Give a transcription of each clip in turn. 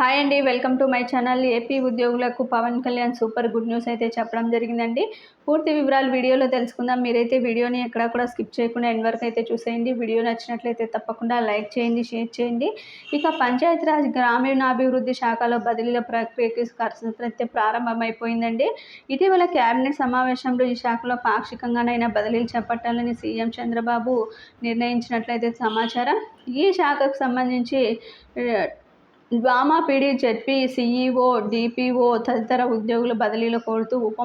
Hi అండి welcome to my channel. AP ఉద్యోగులకు Pawan Kalyan super good news అయితే చెప్పడం జరిగిందండి. పూర్తి వివరాలు వీడియోలో తెలుసుకుందాం. మీరైతే వీడియోని ఎక్కడా కూడా స్కిప్ చేయకుండా ఎండ్ వరకు అయితే చూసేయండి. వీడియో నచ్చినట్లయితే తప్పకుండా లైక్ చేయండి షేర్ చేయండి. ఇక పంచాయతీరాజ్ గ్రామీణాభివృద్ధి శాఖలో బదిలీల ప్రక్రియకి అయితే ప్రారంభమైపోయిందండి. ఇటీవల కేబినెట్ సమావేశంలో ఈ శాఖలో పాక్షికంగానైనా బదిలీలు చేపట్టాలని సీఎం చంద్రబాబు నిర్ణయించినట్లయితే సమాచారం. ఈ శాఖకు సంబంధించి వామాపీడి జెడ్పీ సీఈఓ డిపిఓ తదితర ఉద్యోగుల బదిలీలు కోరుతూ ఉప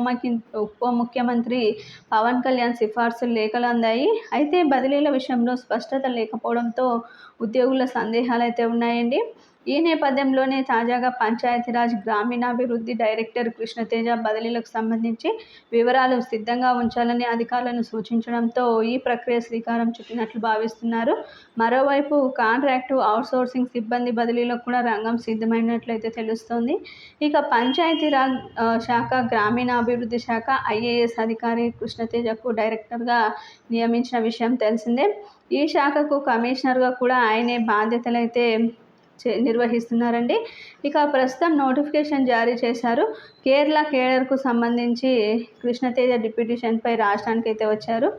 ఉప ముఖ్యమంత్రి పవన్ కళ్యాణ్ సిఫార్సులు లేఖలు అందాయి అయితే బదిలీల విషయంలో స్పష్టత లేకపోవడంతో ఉద్యోగుల సందేహాలు అయితే ఉన్నాయండి. ఈ నేపథ్యంలోనే తాజాగా పంచాయతీరాజ్ గ్రామీణాభివృద్ధి డైరెక్టర్ కృష్ణతేజ బదిలీలకు సంబంధించి వివరాలు సిద్ధంగా ఉంచాలని అధికారులను సూచించడంతో ఈ ప్రక్రియ శ్రీకారం చుట్టినట్లు భావిస్తున్నారు. మరోవైపు కాంట్రాక్టు అవుట్సోర్సింగ్ సిబ్బంది బదిలీలకు కూడా రంగం సిద్ధమైనట్లయితే తెలుస్తోంది. ఇక పంచాయతీరాజ్ శాఖ గ్రామీణాభివృద్ధి శాఖ ఐఏఎస్ అధికారి కృష్ణతేజకు డైరెక్టర్గా నియమించిన విషయం తెలిసిందే. ఈ శాఖకు కమిషనర్గా కూడా ఆయనే బాధ్యతలైతే నిర్వహిస్తున్నారండి. ఇక ప్రస్తుతం నోటిఫికేషన్ జారీ చేశారు. కేరళ కేడర్కు సంబంధించి కృష్ణతేజ డిప్యూటేషన్పై రాష్ట్రానికి అయితే వచ్చారు.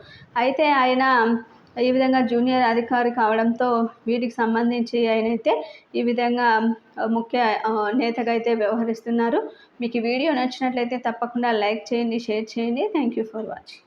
అయితే ఆయన ఈ విధంగా జూనియర్ అధికారి కావడంతో వీటికి సంబంధించి ఆయనైతే ఈ విధంగా ముఖ్య నేతగా అయితే వ్యవహరిస్తున్నారు. మీకు వీడియో నచ్చినట్లయితే తప్పకుండా లైక్ చేయండి షేర్ చేయండి. Thank you for watching.